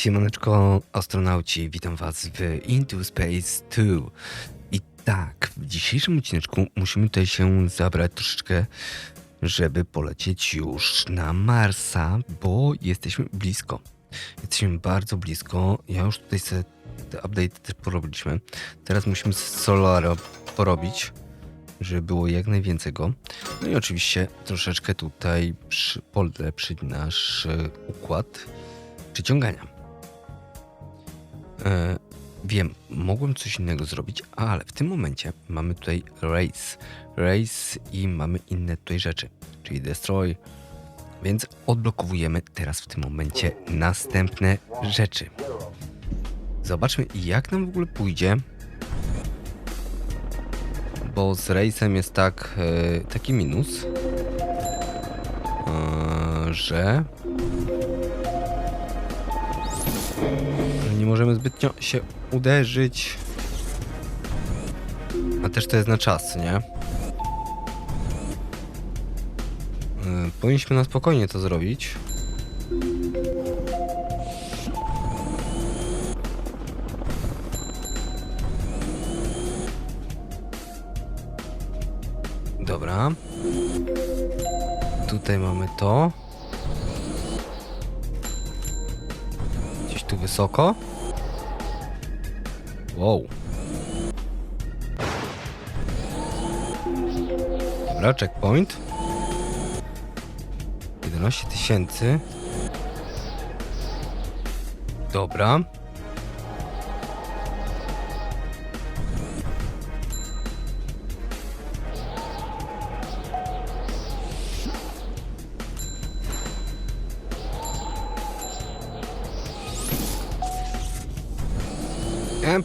Siemaneczko, astronauci, witam was w Into Space 2. I tak, w dzisiejszym odcineczku musimy tutaj się zabrać troszeczkę, żeby polecieć już na Marsa, bo jesteśmy blisko. Jesteśmy bardzo blisko. Ja już tutaj sobie te update też porobiliśmy. Teraz musimy z Solaro porobić, żeby było jak najwięcej go. No i oczywiście troszeczkę tutaj przy, polepszyć nasz e, układ przyciągania. E, wiem, mogłem coś innego zrobić, ale w tym momencie mamy tutaj race. Race i mamy inne tutaj rzeczy, czyli destroy. Więc odblokowujemy teraz w tym momencie następne rzeczy. Zobaczmy, jak nam w ogóle pójdzie. Bo z race'em jest tak, e, taki minus, e, że możemy zbytnio się uderzyć. A też to jest na czas, nie? Yy, Powinniśmy na spokojnie to zrobić. Dobra. Tutaj mamy to. Gdzieś tu wysoko. Wow. Dobra, checkpoint. 11 tysięcy. Dobra.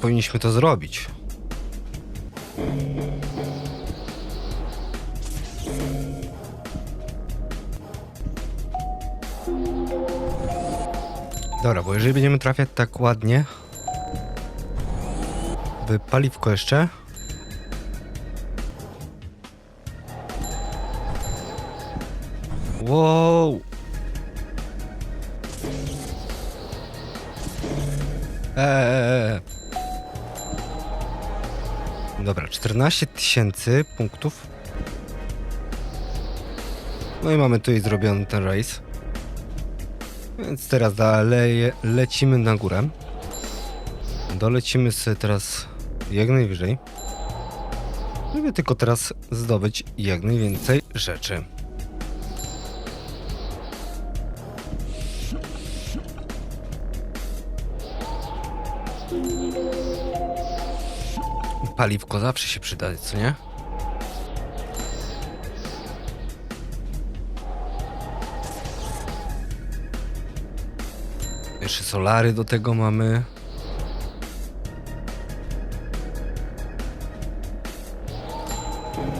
Powinniśmy to zrobić. Dobra, bo jeżeli będziemy trafiać tak ładnie w paliwko jeszcze Wow! Eee. Dobra, 14 tysięcy punktów. No i mamy tutaj zrobiony ten race. Więc teraz dalej lecimy na górę. Dolecimy sobie teraz jak najwyżej. Żeby tylko teraz zdobyć jak najwięcej rzeczy. Paliwko zawsze się przyda, co nie? Jeszcze solary do tego mamy.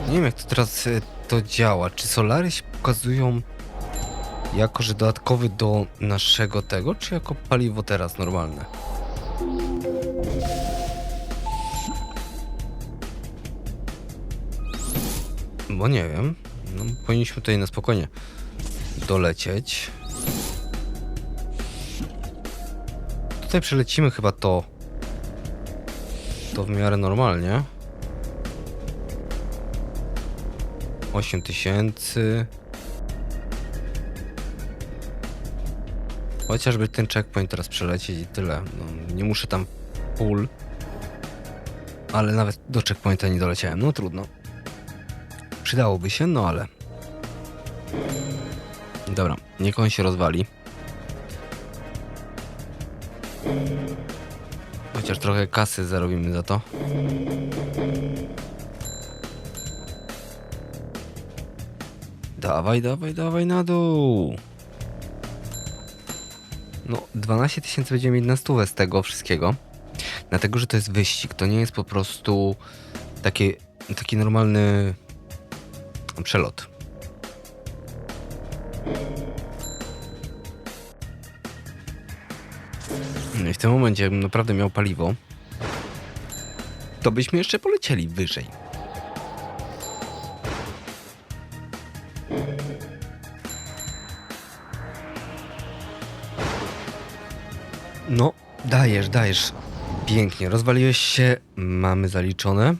Nie wiem jak to teraz e, to działa. Czy solary się pokazują jako, że dodatkowy do naszego tego, czy jako paliwo teraz normalne? Bo nie wiem. No, powinniśmy tutaj na spokojnie dolecieć. Tutaj przelecimy chyba to. To w miarę normalnie. 8 tysięcy. Chociażby ten checkpoint teraz przelecieć i tyle. No, nie muszę tam pól. Ale nawet do checkpointa nie doleciałem. No trudno. Przydałoby się, no ale. Dobra, niech on się rozwali. Chociaż trochę kasy zarobimy za to. Dawaj, dawaj, dawaj na dół. No, 12 tysięcy będziemy mieć na stówę z tego wszystkiego. Dlatego, że to jest wyścig. To nie jest po prostu taki, taki normalny przelot. No i w tym momencie, jakbym naprawdę miał paliwo, to byśmy jeszcze polecieli wyżej. No, dajesz, dajesz. Pięknie, rozwaliłeś się, mamy zaliczone.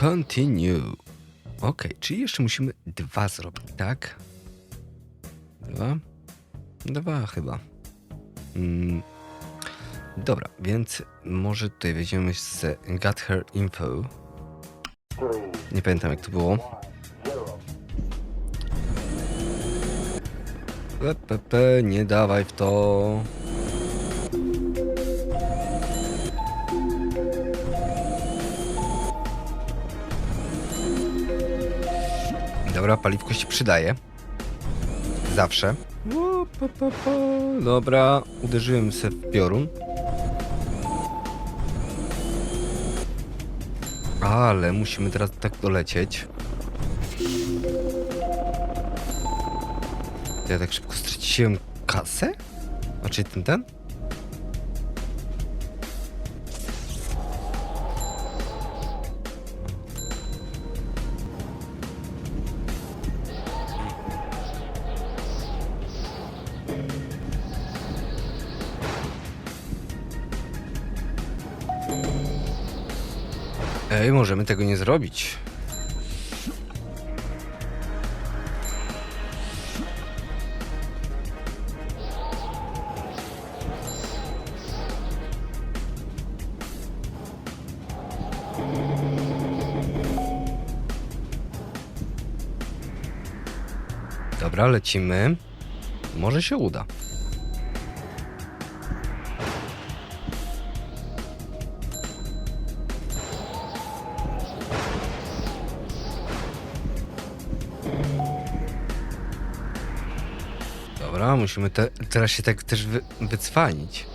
Continue. Ok, czyli jeszcze musimy dwa zrobić, tak? Dwa? Dwa chyba. Mm. Dobra, więc może tutaj weźmiemy z Got Her Info. Nie pamiętam jak to było. PPP, nie dawaj w to. Dobra, paliwko się przydaje. Zawsze. O, pa, pa, pa. Dobra, uderzyłem se w piorun. Ale musimy teraz tak dolecieć. Ja tak szybko straciłem kasę? Znaczy ten, ten? Ej, możemy tego nie zrobić. Dobra, lecimy. Może się uda. Musimy te, teraz się tak też wy, wycwanić.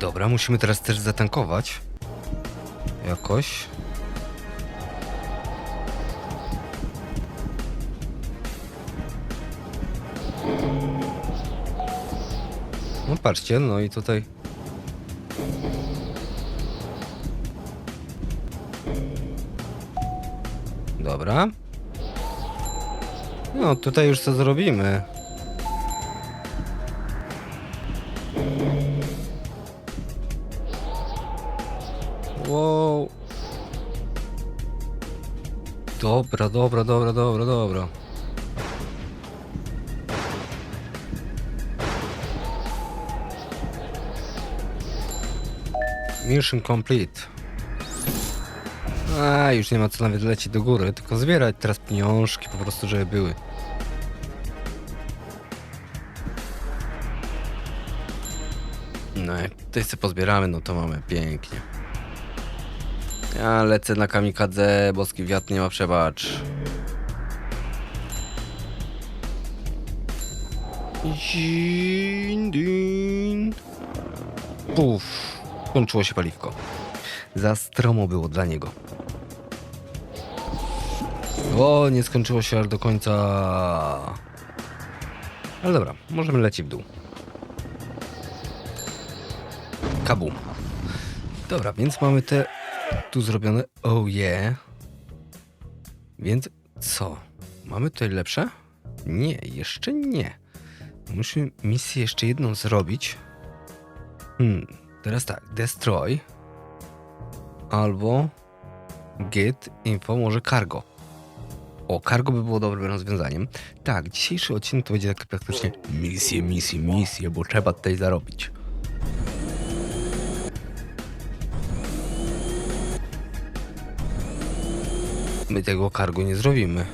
Dobra, musimy teraz też zatankować. Jakoś. No patrzcie, no i tutaj Dobra. No, tutaj już co zrobimy. Wow. Dobra, dobra, dobra, dobra, dobra. Mission complete. A, już nie ma co nawet lecieć do góry, tylko zbierać teraz pieniążki po prostu, żeby były. No jak tutaj sobie pozbieramy, no to mamy pięknie. Ja lecę na kamikadze, boski wiatr nie ma przebacz. Zin, din. Puf, kończyło się paliwko. Za stromo było dla niego. O, nie skończyło się aż do końca. Ale dobra, możemy lecieć w dół. Kabum. Dobra, więc mamy te tu zrobione. Oh yeah. Więc co? Mamy tutaj lepsze? Nie, jeszcze nie. Musimy misję jeszcze jedną zrobić. Hmm, teraz tak, destroy. Albo get info, może cargo. O, cargo by było dobrym rozwiązaniem. Tak, dzisiejszy odcinek to będzie tak praktycznie misje, misje, misje, bo trzeba tutaj zarobić. My tego cargo nie zrobimy.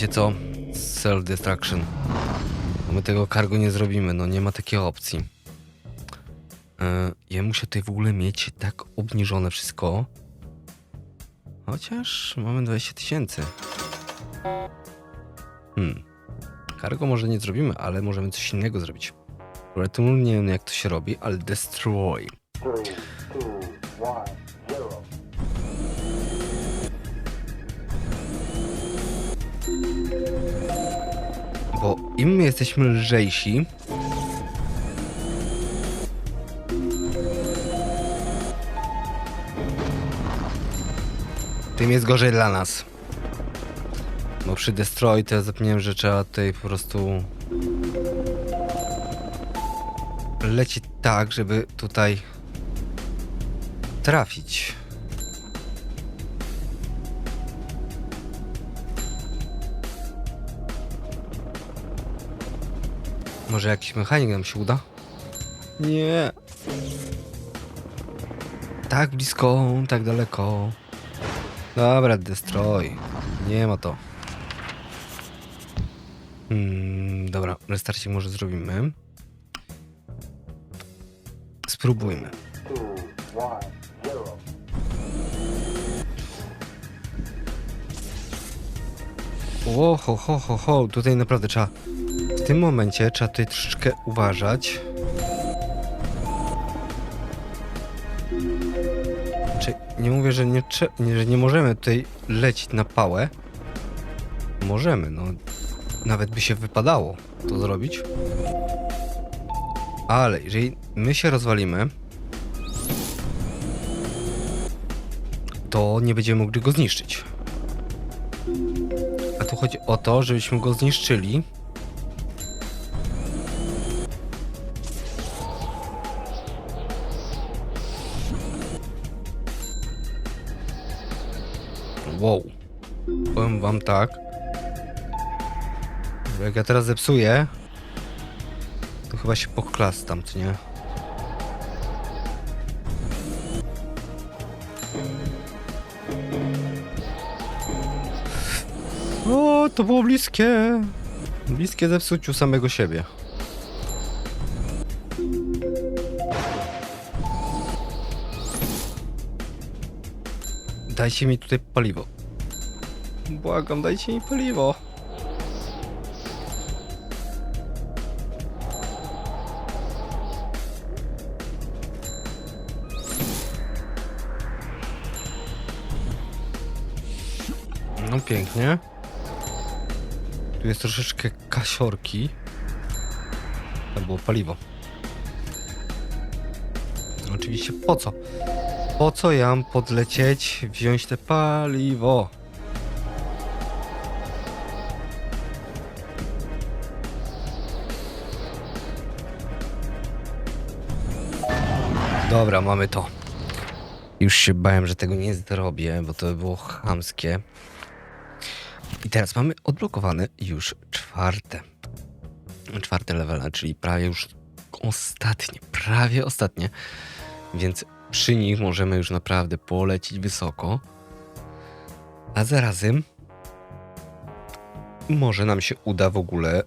Wiecie co? Self-destruction. My tego cargo nie zrobimy, no nie ma takiej opcji. Yy, ja muszę tutaj w ogóle mieć tak obniżone wszystko. Chociaż mamy 20 tysięcy. Hmm. Cargo może nie zrobimy, ale możemy coś innego zrobić. Return nie wiem jak to się robi, ale destroy. Im my jesteśmy lżejsi, tym jest gorzej dla nas. Bo przy Destroy to ja zapomniałem, że trzeba tutaj po prostu lecieć tak, żeby tutaj trafić. Może jakiś mechanik nam się uda? Nie. Tak blisko, tak daleko. Dobra, destroy. Nie ma to. Hmm, dobra, restarcik może zrobimy. Spróbujmy. O, ho, ho, ho, ho, tutaj naprawdę trzeba. Tym momencie trzeba tutaj troszeczkę uważać. Czy nie mówię, że nie, że nie możemy tutaj lecieć na pałę. Możemy, no. Nawet by się wypadało to zrobić. Ale jeżeli my się rozwalimy, to nie będziemy mogli go zniszczyć. A tu chodzi o to, żebyśmy go zniszczyli. Wow. Powiem wam tak. Jak ja teraz zepsuję, to chyba się poklastam, co nie? O, to było bliskie. Bliskie zepsuciu samego siebie. Dajcie mi tutaj paliwo. Błagam, dajcie mi paliwo. No pięknie. Tu jest troszeczkę kasiorki. To było paliwo. Oczywiście po co? Po co ja mam podlecieć, wziąć te paliwo? Dobra, mamy to. Już się bałem, że tego nie zrobię, bo to by było chamskie. I teraz mamy odblokowane już czwarte. Czwarte levela, czyli prawie już ostatnie, prawie ostatnie. Więc przy nich możemy już naprawdę polecieć wysoko. A zarazem może nam się uda w ogóle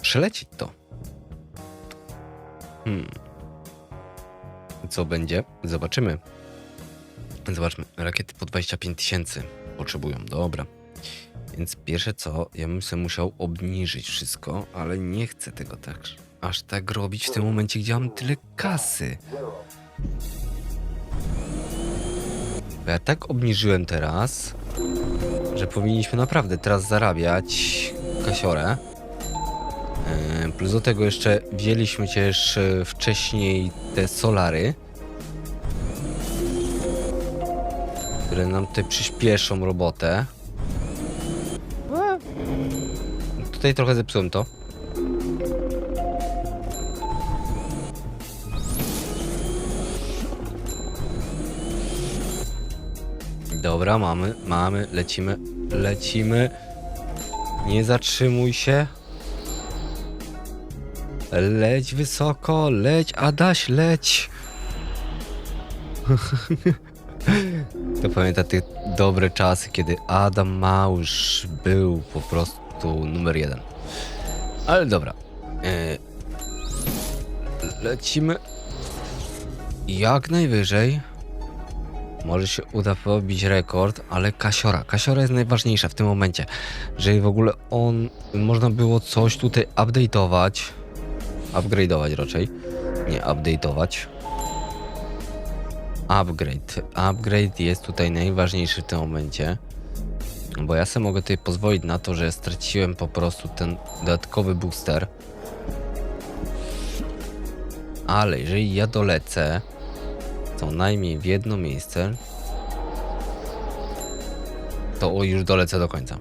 przelecieć to. Hmm. Co będzie? Zobaczymy. Zobaczmy. Rakiety po 25 tysięcy potrzebują. Dobra. Więc pierwsze co, ja bym sobie musiał obniżyć wszystko, ale nie chcę tego tak aż tak robić w tym momencie, gdzie mam tyle kasy. Ja tak obniżyłem teraz, że powinniśmy naprawdę teraz zarabiać kasiorę. Yy, Plus do tego jeszcze wzięliśmy też yy, wcześniej te solary, które nam tutaj przyspieszą robotę. Tutaj trochę zepsułem to. Dobra, mamy, mamy, lecimy, lecimy. Nie zatrzymuj się. Leć wysoko, leć, Adaś, leć. To pamięta te dobre czasy, kiedy Adam Małysz był po prostu numer jeden. Ale dobra. E, lecimy jak najwyżej. Może się uda pobić rekord, ale Kasiora. Kasiora jest najważniejsza w tym momencie. Jeżeli w ogóle on można było coś tutaj update'ować, upgrade'ować raczej, nie update'ować. Upgrade. Upgrade jest tutaj najważniejszy w tym momencie. Bo ja sobie mogę tutaj pozwolić na to, że straciłem po prostu ten dodatkowy booster. Ale jeżeli ja dolecę co najmniej w jedno miejsce, to już dolecę do końca.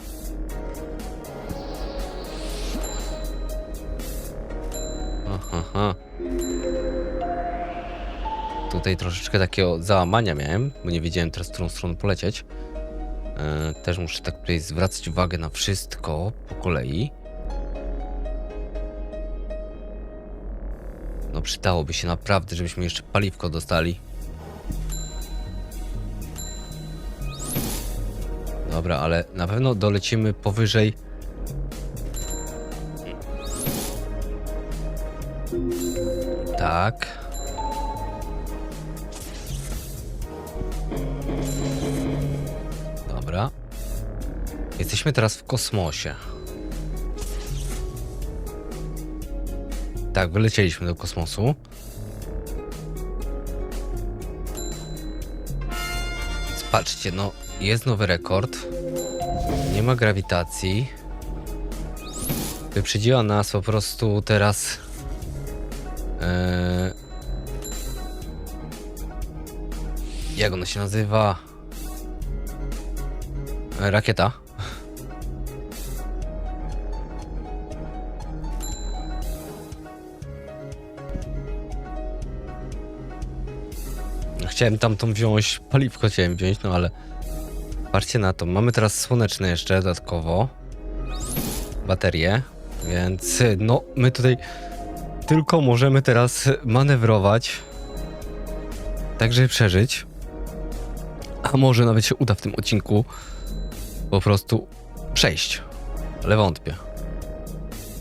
Aha. Tutaj troszeczkę takiego załamania miałem, bo nie wiedziałem teraz, w którą stronę polecieć. E, też muszę tak tutaj zwracać uwagę na wszystko po kolei. No przydałoby się naprawdę, żebyśmy jeszcze paliwko dostali. Dobra, ale na pewno dolecimy powyżej. Tak. Dobra. Jesteśmy teraz w kosmosie. Tak, wylecieliśmy do kosmosu. Patrzcie, no jest nowy rekord. Nie ma grawitacji. Wyprzedziła nas po prostu teraz. Eee, jak ona się nazywa? E, Rakieta. Chciałem tamtą wziąć, paliwko chciałem wziąć, no ale patrzcie na to. Mamy teraz słoneczne jeszcze dodatkowo. Baterie, więc no my tutaj tylko możemy teraz manewrować. Tak, żeby przeżyć. A może nawet się uda w tym odcinku po prostu przejść. Ale wątpię.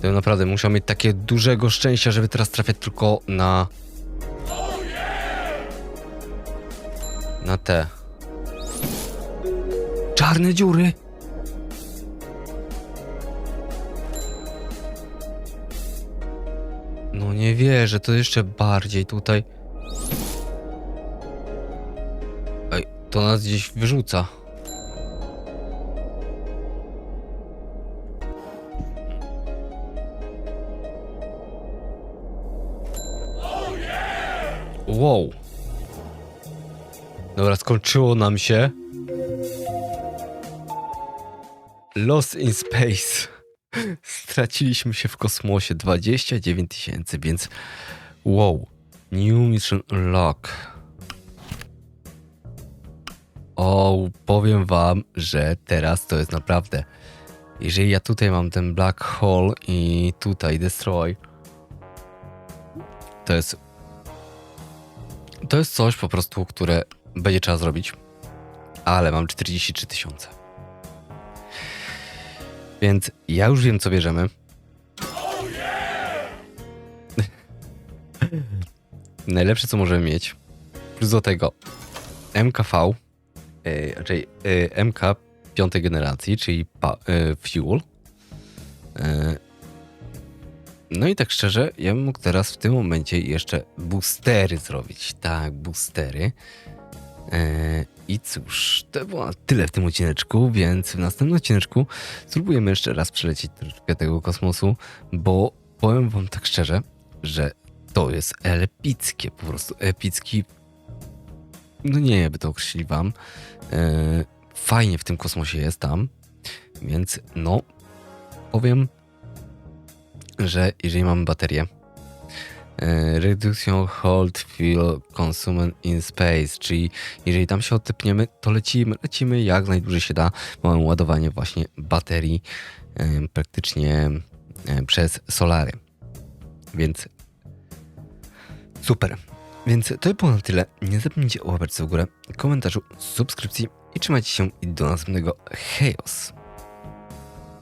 To naprawdę musiał mieć takie dużego szczęścia, żeby teraz trafiać tylko na. Na te. Czarne dziury! No nie wierzę, to jeszcze bardziej tutaj. Ej, to nas gdzieś wyrzuca. Wow. Dobra, skończyło nam się. Lost in Space. Straciliśmy się w kosmosie 29 tysięcy, więc wow. New Mission Lock. O, powiem wam, że teraz to jest naprawdę. Jeżeli ja tutaj mam ten Black Hole i tutaj Destroy, to jest. To jest coś po prostu, które będzie trzeba zrobić. Ale mam 43 tysiące. Więc ja już wiem, co bierzemy. Najlepsze, co możemy mieć. Plus do tego MKV, yy, raczej yy, MK piątej generacji, czyli pa, yy, Fuel. Yy, no i tak szczerze, ja bym mógł teraz w tym momencie jeszcze boostery zrobić. Tak, boostery. Yy, I cóż, to było tyle w tym odcineczku, więc w następnym odcineczku spróbujemy jeszcze raz przelecieć troszeczkę tego kosmosu, bo powiem wam tak szczerze, że to jest epickie, po prostu epicki. No nie, jakby to określić wam. Yy, fajnie w tym kosmosie jest tam, więc no, powiem, że jeżeli mamy baterię, E, Reduction Hold Fuel Consumed in Space, czyli jeżeli tam się odtypniemy, to lecimy, lecimy jak najdłużej się da. Mamy ładowanie właśnie baterii e, praktycznie e, przez solary. Więc super. Więc to było na tyle. Nie zapomnijcie o łapeczce w górę, komentarzu, subskrypcji i trzymajcie się i do następnego. Hejos!